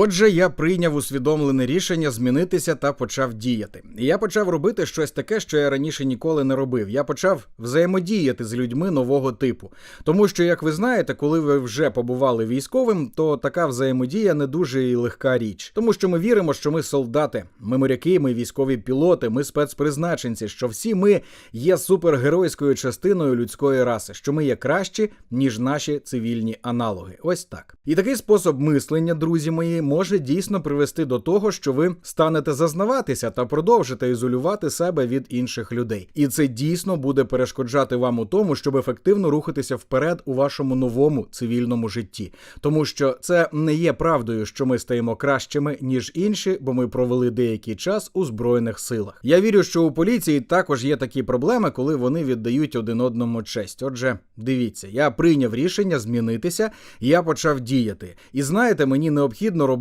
Отже, я прийняв усвідомлене рішення змінитися та почав діяти. Я почав робити щось таке, що я раніше ніколи не робив. Я почав взаємодіяти з людьми нового типу. Тому що, як ви знаєте, коли ви вже побували військовим, то така взаємодія не дуже і легка річ. Тому що ми віримо, що ми солдати, ми моряки, ми військові пілоти, ми спецпризначенці, що всі ми є супергеройською частиною людської раси, що ми є кращі, ніж наші цивільні аналоги. Ось так. І такий спосіб мислення, друзі мої, може дійсно привести до того, що ви станете зазнаватися та продовжите ізолювати себе від інших людей. І це дійсно буде перешкоджати вам у тому, щоб ефективно рухатися вперед у вашому новому цивільному житті. Тому що це не є правдою, що ми стаємо кращими ніж інші, бо ми провели деякий час у збройних силах. Я вірю, що у поліції також є такі проблеми, коли вони віддають один одному честь. Отже, дивіться, я прийняв рішення змінитися, я почав діяти. І знаєте, мені необхідно робити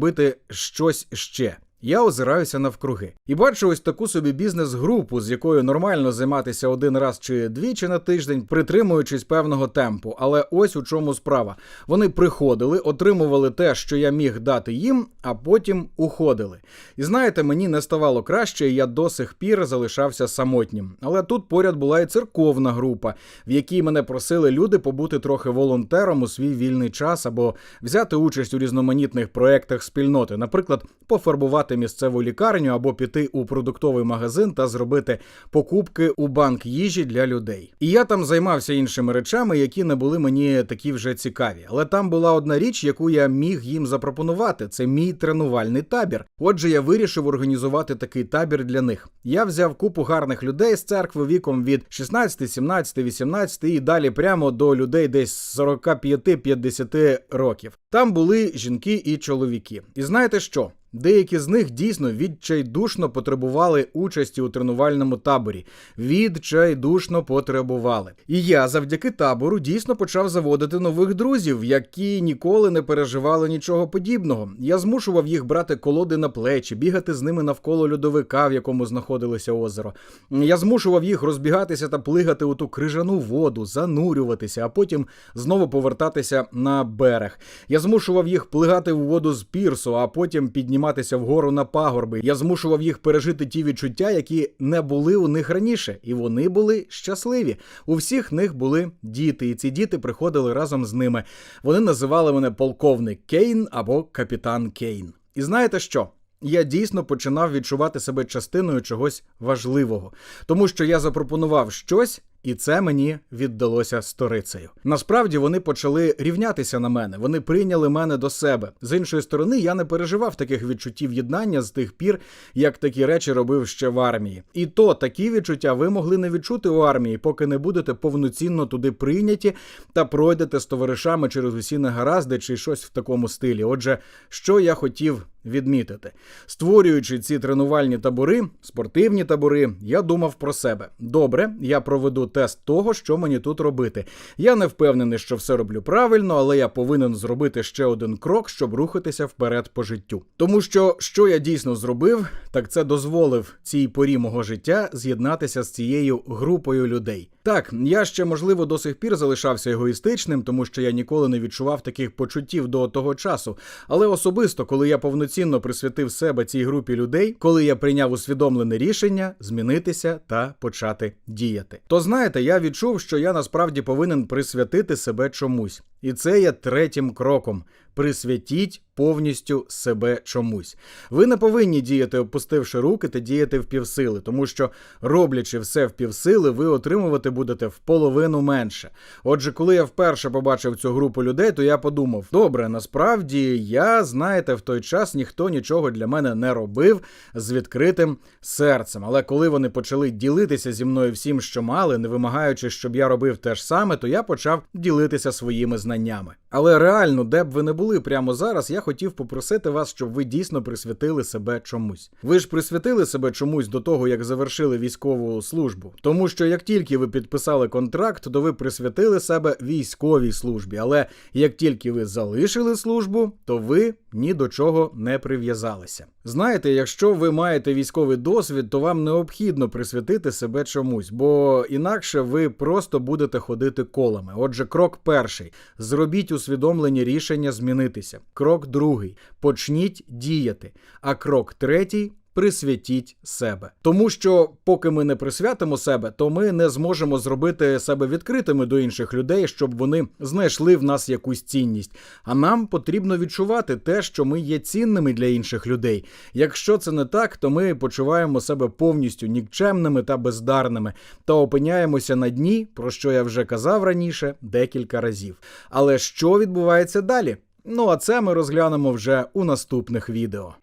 щось ще. Я озираюся навкруги і бачу ось таку собі бізнес-групу, з якою нормально займатися один раз чи двічі на тиждень, притримуючись певного темпу. Але ось у чому справа. Вони приходили, отримували те, що я міг дати їм, а потім уходили. І знаєте, мені не ставало краще, і я до сих пір залишався самотнім. Але тут поряд була і церковна група, в якій мене просили люди побути трохи волонтером у свій вільний час або взяти участь у різноманітних проєктах спільноти, наприклад, пофарбувати місцеву лікарню або піти у продуктовий магазин та зробити покупки у банк їжі для людей. І я там займався іншими речами, які не були мені такі вже цікаві. Але там була одна річ, яку я міг їм запропонувати: це мій тренувальний табір. Отже, я вирішив організувати такий табір для них. Я взяв купу гарних людей з церкви віком від 16, 17, 18 і далі прямо до людей десь 45-50 років. Там були жінки і чоловіки. І знаєте що? Деякі з них дійсно відчайдушно потребували участі у тренувальному таборі. Відчайдушно потребували. І я завдяки табору дійсно почав заводити нових друзів, які ніколи не переживали нічого подібного. Я змушував їх брати колоди на плечі, бігати з ними навколо льодовика, в якому знаходилося озеро. Я змушував їх розбігатися та плигати у ту крижану воду, занурюватися, а потім знову повертатися на берег. Я змушував їх плигати в воду з пірсу, а потім підніматися вгору на пагорби. Я змушував їх пережити ті відчуття, які не були у них раніше, і вони були щасливі. У всіх них були діти, і ці діти приходили разом з ними. Вони називали мене полковник Кейн або капітан Кейн. І знаєте що? Я дійсно починав відчувати себе частиною чогось важливого, тому що я запропонував щось, і це мені віддалося сторицею. Насправді вони почали рівнятися на мене, вони прийняли мене до себе. З іншої сторони, я не переживав таких відчуттів єднання з тих пір, як такі речі робив ще в армії. І то такі відчуття ви могли не відчути у армії, поки не будете повноцінно туди прийняті та пройдете з товаришами через усі негаразди чи щось в такому стилі. Отже, що я хотів відмітити, створюючи ці тренувальні табори, спортивні табори, я думав про себе. Добре, я проведу тест того, що мені тут робити. Я не впевнений, що все роблю правильно, але я повинен зробити ще один крок, щоб рухатися вперед по життю. Тому що що я дійсно зробив, так це дозволив цій порі мого життя з'єднатися з цією групою людей. Так, я ще можливо до сих пір залишався егоїстичним, тому що я ніколи не відчував таких почуттів до того часу. Але особисто, коли я повноцінно присвятив себе цій групі людей, коли я прийняв усвідомлене рішення змінитися та почати діяти, то знаєте, я відчув, що я насправді повинен присвятити себе чомусь, і це є третім кроком. Присвятіть повністю себе чомусь. Ви не повинні діяти, опустивши руки та діяти впівсили, тому що, роблячи все впівсили, ви отримувати будете в половину менше. Отже, коли я вперше побачив цю групу людей, то я подумав: добре, насправді я, знаєте, в той час ніхто нічого для мене не робив з відкритим серцем. Але коли вони почали ділитися зі мною всім, що мали, не вимагаючи, щоб я робив те ж саме, то я почав ділитися своїми знаннями. Але реально, де б ви не були прямо зараз, я хотів попросити вас, щоб ви дійсно присвятили себе чомусь. Ви ж присвятили себе чомусь до того, як завершили військову службу. Тому що як тільки ви підписали контракт, то ви присвятили себе військовій службі. Але як тільки ви залишили службу, то ви ні до чого не прив'язалися. Знаєте, якщо ви маєте військовий досвід, то вам необхідно присвятити себе чомусь, бо інакше ви просто будете ходити колами. Отже, крок перший: Зробіть усвідомлені рішення змінитися. Крок другий почніть діяти. А крок третій. Присвятіть себе, тому що поки ми не присвятимо себе, то ми не зможемо зробити себе відкритими до інших людей, щоб вони знайшли в нас якусь цінність. А нам потрібно відчувати те, що ми є цінними для інших людей. Якщо це не так, то ми почуваємо себе повністю нікчемними та бездарними та опиняємося на дні, про що я вже казав раніше декілька разів. Але що відбувається далі? Ну а це ми розглянемо вже у наступних відео.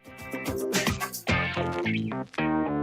Música